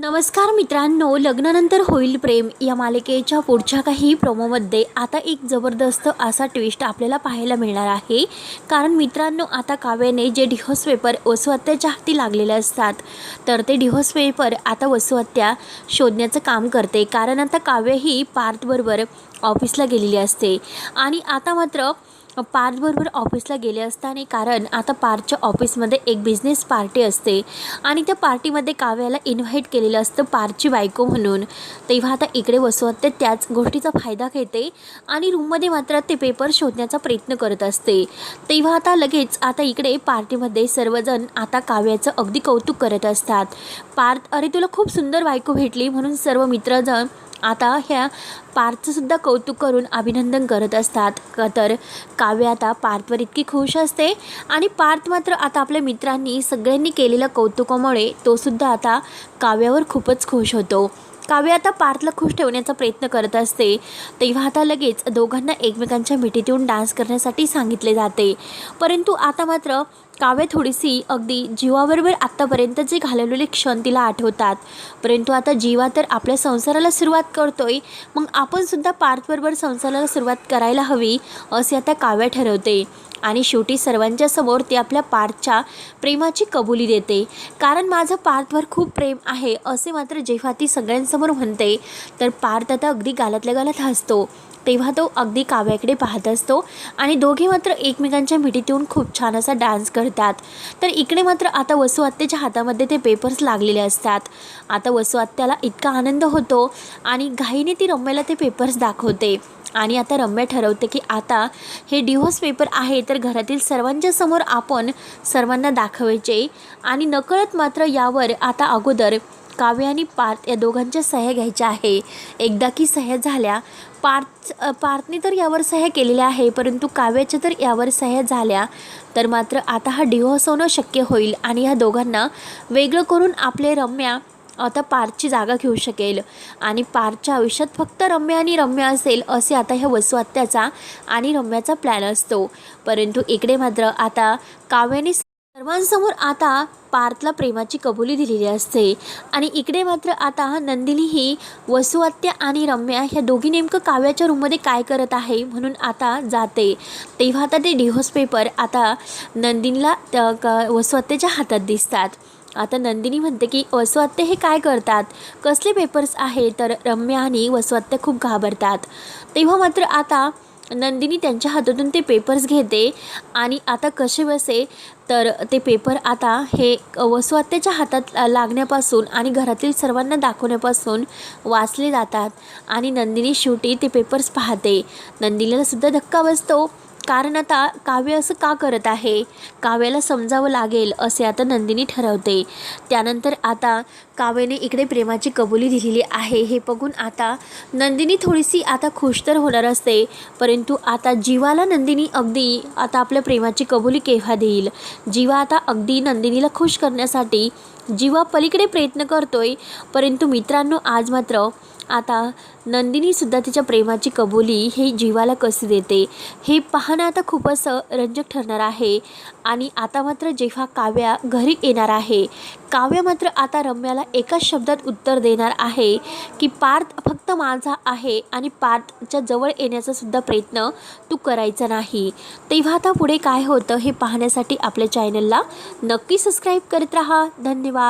नमस्कार मित्रांनो लग्नानंतर होईल प्रेम. या मालिकेच्या पुढच्या काही प्रोमोमध्ये आता एक जबरदस्त असा ट्विस्ट आपल्याला पाहायला मिळणार आहे. कारण मित्रांनो आता काव्याने जे डिहोस पेपर वसुहत्याच्या हाती लागलेले असतात तर ते डिहोस पेपर आता वसुहत्या शोधण्याचं काम करते. कारण आता काव्य ही पार्थबरोबर ऑफिसला गेलेली असते. आणि आता मात्र पार्थबरोबर ऑफिसला गेले असताना कारण आता पार्थच्या ऑफिसमध्ये एक बिझनेस पार्टी असते. आणि त्या पार्टीमध्ये काव्याला इन्व्हाइट केलेलं असतं पार्थची बायको म्हणून. तेव्हा आता इकडे वसुहत्या त्याच गोष्टीचा फायदा घेते आणि रूममध्ये मात्र ते पेपर शोधण्याचा प्रयत्न करत असते. तेव्हा आता लगेच आता इकडे पार्टीमध्ये सर्वजण आता काव्याचं अगदी कौतुक करत असतात. पार्थ अरे तुला खूप सुंदर बायको भेटली म्हणून सर्व मित्रजण आता ह्या पार्थसुद्धा कौतुक करून अभिनंदन करत असतात. क तर काव्य आता पार्थवर इतकी खुश असते आणि पार्थ मात्र आता आपल्या मित्रांनी सगळ्यांनी केलेल्या कौतुकामुळे तोसुद्धा आता काव्यावर खूपच खुश होतो. काव्य आता पार्थला खुश ठेवण्याचा प्रयत्न करत असते. तेव्हा आता लगेच दोघांना एकमेकांच्या मिठीत येऊन डान्स करण्यासाठी सांगितले जाते. परंतु आता मात्र काव्य थोडीशी अगदी जीवाबरोबर आत्तापर्यंत जे घालवलेले क्षण तिला आठवतात. परंतु आता जीवा तर आपल्या संसाराला सुरुवात करतोय मग आपणसुद्धा पार्थबरोबर संसाराला सुरुवात करायला हवी असे आता काव्य ठरवते. आणि शेवटी सर्वांच्या समोर ती आपल्या पार्थच्या प्रेमाची कबुली देते. कारण माझं पार्थवर खूप प्रेम आहे असे मात्र जेव्हा ती सगळ्यांसमोर म्हणते तर पार्थ आता अगदी गालातल्या गालात हसतो. तेव्हा तो अगदी काव्याकडे पाहत असतो आणि दोघे मात्र एकमेकांच्या मिठीत येऊन खूप छान असा डान्स करतात. तर इकडे मात्र आता वसू आत्याच्या हातामध्ये ते पेपर्स लागलेले असतात. आता वसू आत्याला इतका आनंद होतो आणि घाईने ती रम्याला ते पेपर्स दाखवते. आणि आता रम्या ठरवते की आता हे डिव्होर्स पेपर आहे तर घरातील सर्वांच्या समोर आपण सर्वांना दाखवायचे. आणि नकळत मात्र यावर आता अगोदर काव्य आणि पार्थ या दोघांच्या सह्या घ्यायच्या आहे. एकदा की सह्या झाल्या पार्थ पार्थने तर यावर सह्या केलेल्या आहे परंतु काव्याच्या तर यावर सह्या झाल्या. तर मात्र आता हा डिवोर्स होणं शक्य होईल आणि ह्या दोघांना वेगळं करून आपले रम्या आता पार्थची जागा घेऊ शकेल. आणि पार्थच्या आयुष्यात फक्त रम्या आणि रम्या असेल असे आता ह्या वसुहत्याचा आणि रम्याचा प्लॅन असतो. परंतु इकडे मात्र आता काव्याने सर्वांसमोर आता पार्थला प्रेमाची कबुली दिलेली असते. आणि इकडे मात्र आता नंदिनी ही वसू आणि रम्या ह्या दोघी नेमकं काव्याच्या रूममध्ये काय करत आहे म्हणून आता जाते. तेव्हा आता ते डिव्होर्स पेपर आता नंदिनीला त्या क हातात दिसतात. आता नंदिनी म्हणते की वसुवात्य हे काय करतात? कसले पेपर्स आहे तर रम्या आणि वसुहत्या खूप घाबरतात. तेव्हा मात्र आता नंदिनी त्यांच्या हातातून ते पेपर्स घेते. आणि आता कसे बसे? तर ते पेपर आता हे वसुहत्याच्या हातात लागण्यापासून आणि घरातील सर्वांना दाखवण्यापासून वाचले जातात. आणि नंदिनी शेवटी ते पेपर्स पाहते. नंदिनीला सुद्धा धक्का बसतो. कारण आता काव्य असं का करत आहे? काव्याला समजावं लागेल असे आता नंदिनी ठरवते. त्यानंतर आता काव्याने इकडे प्रेमाची कबुली दिलेली आहे. हे बघून आता नंदिनी थोडीशी आता खुश तर होणार असते परंतु आता जीवाला नंदिनी अगदी आता आपल्या प्रेमाची कबुली केव्हा देईल? जीवा आता अगदी नंदिनीला खुश करण्यासाठी जीवा पलीकडे प्रयत्न करतोय परंतु मित्रांनो आज मात्र आता नंदिनीसुद्धा तिच्या प्रेमाची कबुली हे जीवाला कशी देते? हे पाहणं आता खूप असं रंजक ठरणार आहे. आणि आता मात्र जेव्हा काव्या घरी येणार आहे काव्य मात्र आता रम्याला एकाच शब्दात उत्तर देणार आहे की पार्थ फक्त माझा आहे आणि पार्थच्या जवळ येण्याचा सुद्धा प्रयत्न तू करायचा नाही. तेव्हा आता पुढे काय होतं हे पाहण्यासाठी आपल्या चॅनलला नक्की सबस्क्राईब करत राहा. धन्यवाद.